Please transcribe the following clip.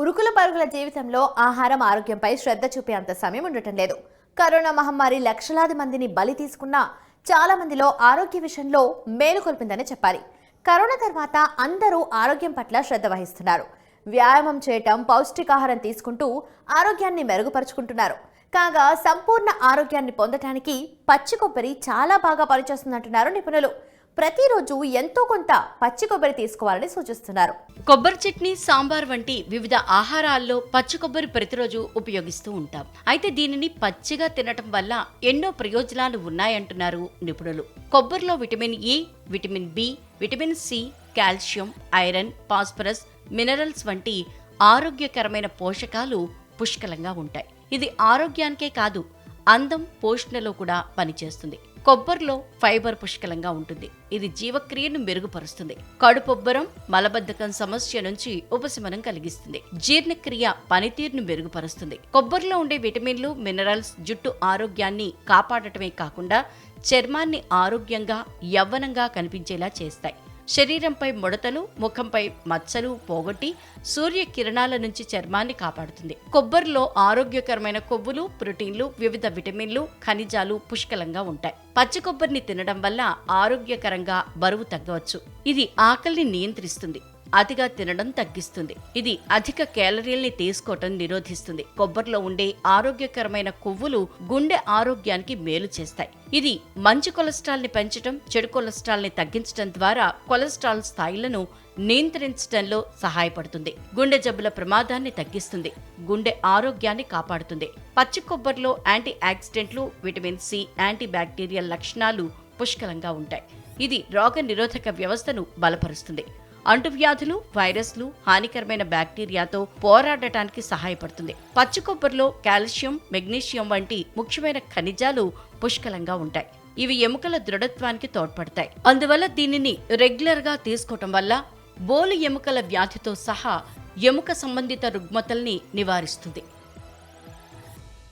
ఉరుకుల పరుగుల జీవితంలో ఆహారం ఆరోగ్యంపై శ్రద్ధ చూపే అంత సమయం ఉండటం లేదు. కరోనా మహమ్మారి లక్షలాది మందిని బలి తీసుకున్నా చాలా మందిలో ఆరోగ్య విషయంలో మేలుకొల్పిందని చెప్పాలి. కరోనా తర్వాత అందరూ ఆరోగ్యం పట్ల శ్రద్ధ వహిస్తున్నారు. వ్యాయామం చేయటం పౌష్టికాహారం తీసుకుంటూ ఆరోగ్యాన్ని మెరుగుపరుచుకుంటున్నారు. కాగా సంపూర్ణ ఆరోగ్యాన్ని పొందటానికి పచ్చి కొబ్బరి చాలా బాగా పనిచేస్తుందంటున్నారు నిపుణులు. ప్రతిరోజు ఎంతో కొంత పచ్చి కొబ్బరి తీసుకోవాలని సూచిస్తున్నారు. కొబ్బరి చట్నీ సాంబార్ వంటి వివిధ ఆహారాల్లో పచ్చి కొబ్బరి ప్రతిరోజు ఉపయోగిస్తూ ఉంటాం. అయితే దీనిని పచ్చిగా తినటం వల్ల ఎన్నో ప్రయోజనాలు ఉన్నాయంటున్నారు నిపుణులు. కొబ్బరిలో vitamin A vitamin B vitamin C calcium iron phosphorus minerals వంటి ఆరోగ్యకరమైన పోషకాలు పుష్కలంగా ఉంటాయి. ఇది ఆరోగ్యానికే కాదు అందం పోషణలో కూడా పనిచేస్తుంది. కొబ్బరిలో ఫైబర్ పుష్కలంగా ఉంటుంది. ఇది జీవక్రియను మెరుగుపరుస్తుంది. కడుపొబ్బరం మలబద్ధకం సమస్య నుంచి ఉపశమనం కలిగిస్తుంది. జీర్ణక్రియ పనితీరును మెరుగుపరుస్తుంది. కొబ్బరిలో ఉండే విటమిన్లు మినరల్స్ జుట్టు ఆరోగ్యాన్ని కాపాడటమే కాకుండా చర్మాన్ని ఆరోగ్యంగా యవ్వనంగా కనిపించేలా చేస్తాయి. శరీరంపై ముడతలు ముఖంపై మచ్చలు పోగొట్టి సూర్య కిరణాల నుంచి చర్మాన్ని కాపాడుతుంది. కొబ్బరిలో ఆరోగ్యకరమైన కొవ్వులు ప్రోటీన్లు వివిధ విటమిన్లు ఖనిజాలు పుష్కలంగా ఉంటాయి. పచ్చి కొబ్బరిని తినడం వల్ల ఆరోగ్యకరంగా బరువు తగ్గవచ్చు. ఇది ఆకలిని నియంత్రిస్తుంది. అతిగా తినడం తగ్గిస్తుంది. ఇది అధిక క్యాలరీల్ని తీసుకోవటం నిరోధిస్తుంది. కొబ్బరిలో ఉండే ఆరోగ్యకరమైన కొవ్వులు గుండె ఆరోగ్యానికి మేలు చేస్తాయి. ఇది మంచి కొలెస్ట్రాల్ని పెంచడం చెడు కొలెస్ట్రాల్ని తగ్గించడం ద్వారా కొలెస్ట్రాల్ స్థాయిలను నియంత్రించడంలో సహాయపడుతుంది. గుండె జబ్బుల ప్రమాదాన్ని తగ్గిస్తుంది. గుండె ఆరోగ్యాన్ని కాపాడుతుంది. పచ్చి కొబ్బరిలో యాంటీ ఆక్సిడెంట్లు విటమిన్ సి యాంటీ బ్యాక్టీరియల్ లక్షణాలు పుష్కలంగా ఉంటాయి. ఇది రోగ నిరోధక వ్యవస్థను బలపరుస్తుంది. అంటువ్యాధులు వైరస్లు హానికరమైన బ్యాక్టీరియాతో పోరాడటానికి సహాయపడుతుంది. పచ్చి కొబ్బరిలో కాల్షియం మెగ్నీషియం వంటి ముఖ్యమైన ఖనిజాలు పుష్కలంగా ఉంటాయి. ఇవి ఎముకల దృఢత్వానికి తోడ్పడతాయి. అందువల్ల దీనిని రెగ్యులర్గా తీసుకోవటం వల్ల బోలు ఎముకల వ్యాధితో సహా ఎముక సంబంధిత రుగ్మతల్ని నివారిస్తుంది.